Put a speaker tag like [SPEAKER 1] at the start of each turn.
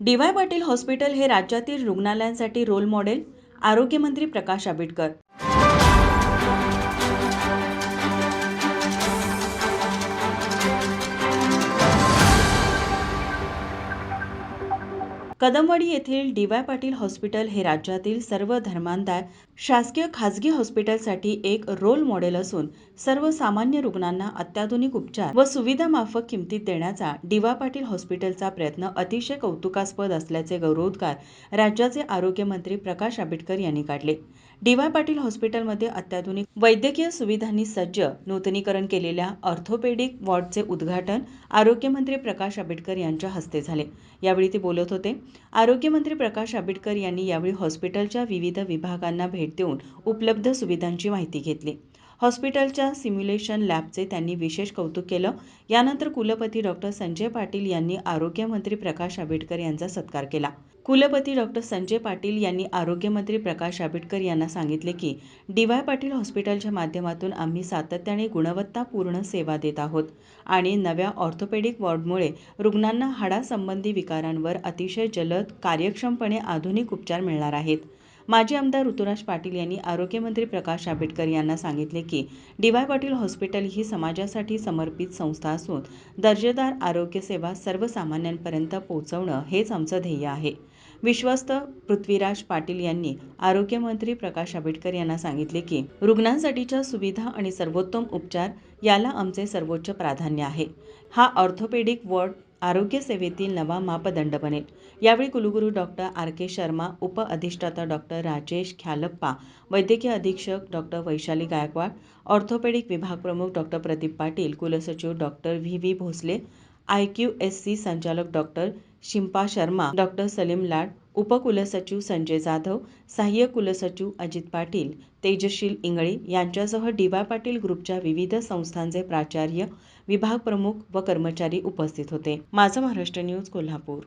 [SPEAKER 1] D Y Patil hospital हे राज्यातील रुग्णालयांसाठी रोल मॉडेल आरोग्यमंत्री प्रकाश आंबेडकर. कदमवाडी येथील डी वाय पाटील हॉस्पिटल हे राज्यातील सर्व धर्मांदाय शासकीय खाजगी हॉस्पिटलसाठी एक रोल मॉडेल असून सर्वसामान्य रुग्णांना अत्याधुनिक उपचार व सुविधा माफक किमतीत देण्याचा डी वाय पाटील हॉस्पिटलचा प्रयत्न अतिशय कौतुकास्पद असल्याचे गौरवोद्गार राज्याचे आरोग्यमंत्री प्रकाश आंबेडकर यांनी काढले. डी वाय पाटील हॉस्पिटलमध्ये अत्याधुनिक वैद्यकीय सुविधांनी सज्ज नूतनीकरण केलेल्या ऑर्थोपेडिक वॉर्डचे उद्घाटन आरोग्यमंत्री प्रकाश आंबेडकर यांच्या हस्ते झाले. यावेळी ते बोलत होते आरोग्यमंत्री प्रकाश आंबेडकर यांनी यावेळी हॉस्पिटलच्या विविध विभागांना भेट देऊन उपलब्ध सुविधांची माहिती घेतली. हॉस्पिटलच्या सिम्युलेशन लॅबचे त्यांनी विशेष कौतुक केलं. यानंतर कुलपती डॉक्टर संजय पाटील यांनी आरोग्यमंत्री प्रकाश आंबेडकर यांचा सत्कार केला. कुलपती डॉक्टर संजय पाटील यांनी आरोग्यमंत्री प्रकाश आंबेडकर यांना सांगितले की डी वाय पाटील हॉस्पिटलच्या माध्यमातून आम्ही सातत्याने गुणवत्तापूर्ण सेवा देत आहोत आणि नव्या ऑर्थोपेडिक वॉर्डमुळे रुग्णांना हाडासंबंधी विकारांवर अतिशय जलद कार्यक्षमपणे आधुनिक उपचार मिळणार आहेत. माजी आमदार ऋतुराज पाटील यांनी आरोग्यमंत्री प्रकाश आंबेडकर यांना सांगितले की डी वाय पाटील हॉस्पिटल ही समाजासाठी समर्पित संस्था असून दर्जेदार आरोग्यसेवा सर्वसामान्यांपर्यंत पोहोचवणं हेच आमचं ध्येय आहे. विश्वस्त पृथ्वीराज पाटील यांनी आरोग्यमंत्री प्रकाश आंबेडकर यांना सांगितले की रुग्णांसाठीच्या सुविधा आणि सर्वोत्तम उपचार याला आमचे सर्वोच्च प्राधान्य आहे. हा ऑर्थोपेडिक वॉर्ड आरोग्य सेवेतील नवा मापदंड बनेल. यावेळी कुलगुरू डॉक्टर आर. के. शर्मा उप अधिष्ठाता डॉक्टर राजेश ख्यालप्पा वैद्यकीय अधीक्षक डॉक्टर वैशाली गायकवाड ऑर्थोपेडिक विभाग प्रमुख डॉक्टर प्रदीप पाटील कुलसचिव doctor V. V. Bhosale I Q S C संचालक डॉक्टर शिंपा शर्मा डॉक्टर सलीम लाड उपकुलसचिव संजय जाधव सहाय्यक कुलसचिव अजित पाटील तेजशील इंगळे यांच्यासह डी वाय पाटील ग्रुपच्या विविध संस्थांचे प्राचार्य विभाग प्रमुख व कर्मचारी उपस्थित होते. माझं महाराष्ट्र न्यूज कोल्हापूर.